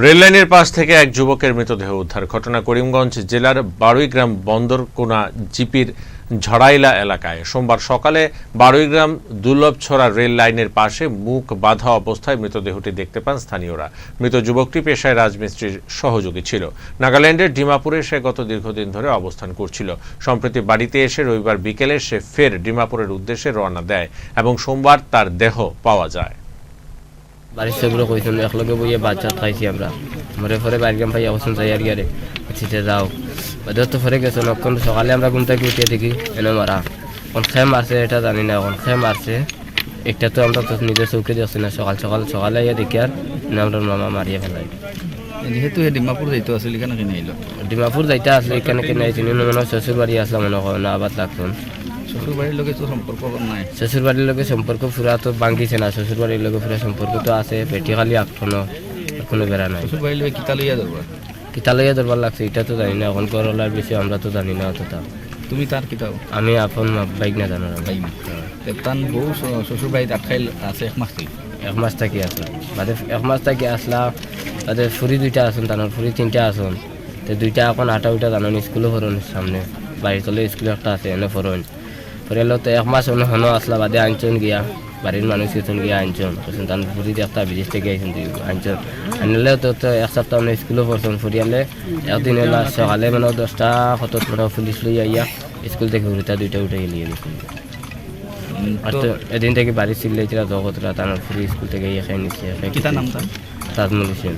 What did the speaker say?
রেললাইনের পাশ থেকে এক যুবকের মৃতদেহ উদ্ধার। ঘটনা করিমগঞ্জ জেলার বারুইগ্রাম বন্দরকোনা জিপির ঝড়াইলা এলাকায়। সোমবার সকালে বারুইগ্রাম দুর্লভছড়া রেল লাইনের পাশে মুখ বাঁধা অবস্থায় মৃতদেহটি দেখতে পান স্থানীয়রা। মৃত যুবকটি পেশায় রাজমিস্ত্রির সহযোগী ছিল। নাগাল্যান্ডের ডিমাপুরে সে গত দীর্ঘদিন ধরে অবস্থান করছিল। সম্প্রতি বাড়িতে এসে রবিবার বিকেলে সে ফের ডিমাপুরের উদ্দেশ্যে রওনা দেয় এবং সোমবার তার দেহ পাওয়া যায়। বাড়ির সবগুলো কইছেন একলগে বইয়ে বাচ্চা খাইছি আমরা। মরে পরে বাইরগাম ভাই অবস্থান যাই আর গিয়ারে চিঠে যাও ওদের তো গেছো নক্ষণ সকালে আমরা ঘুম থেকে উঠিয়ে দেখি এনে মারা। কোন খেয়ে মারছে এটা জানি না কোন খেয়ে মারছে? একটা তো আমরা তো নিজের চৌকে যাচ্ছি না সকাল সকাল সকালে ইয়ে দেখি আর আমরা মামা মারিয়ে ফেলাই। যেহেতু ডিমাপুর যাইতো আছিল এখানে কিনে আইলো? ডিমাপুর যাইতে আসলে এখানে কেনে আইছি মনে হয় শ্বশুর বাড়ি আসলাম মনে হয় না আবার লাগতো শ্বশুর বাড়ির তো সম্পর্ক নাই। শ্বশুর লোকের সম্পর্ক পুরা তো ভাঙ্গিছে না শ্বশুর বাড়ির লোকের পুরা সম্পর্ক তো আছে পেটি খালি এখনও এখনও বেড়া নাই। শ্বশুর বাড়ির লগে কিতা লইয়া ধরবা? কিতা লইয়া ধরবার লাগছে এটা তো জানি না এখন করলার বেশি আমরা তো জানি না অতটা। তুমি তার কিতাও আমি আপন বাইক না জানো ভাই তান বউ শ- শ্বশুর বাড়িত আটকাই আছে এক মাস থেকে? এক মাস থাকি আসলাম বাদে এক মাস থাকি আসলাম তাদের ফুরি দুইটা আসুন তানোর ফুরি তিনটা আসুন তো দুইটা এখন আটা উঠা জানুন স্কুলও ফরন সামনে। বাড়ির তলে স্কুল একটা আছে এনে ফরন ফরেলো তো এক মাস অন্য হনো আসলা বাদে আনছন গিয়া। বাড়ির মানুষ কিছু গিয়া আনছন তখন তার ফুরি একটা বিদেশ থেকে আইসন আনছন আনলে তো তো এক সপ্তাহ মানে স্কুলও পড়ছেন ফুরিয়ালে একদিন এলা সকালে মানে দশটা কত মানে পুলিশ লই আইয়া স্কুল থেকে ঘুরিতা দুইটা উঠে গেলিয়ে দেখুন আর তো এদিন থেকে বাড়ি ছিল জগতরা তার ফ্রি স্কুল থেকে ইয়ে খাই নিচ্ছে তাজমুল হোসেন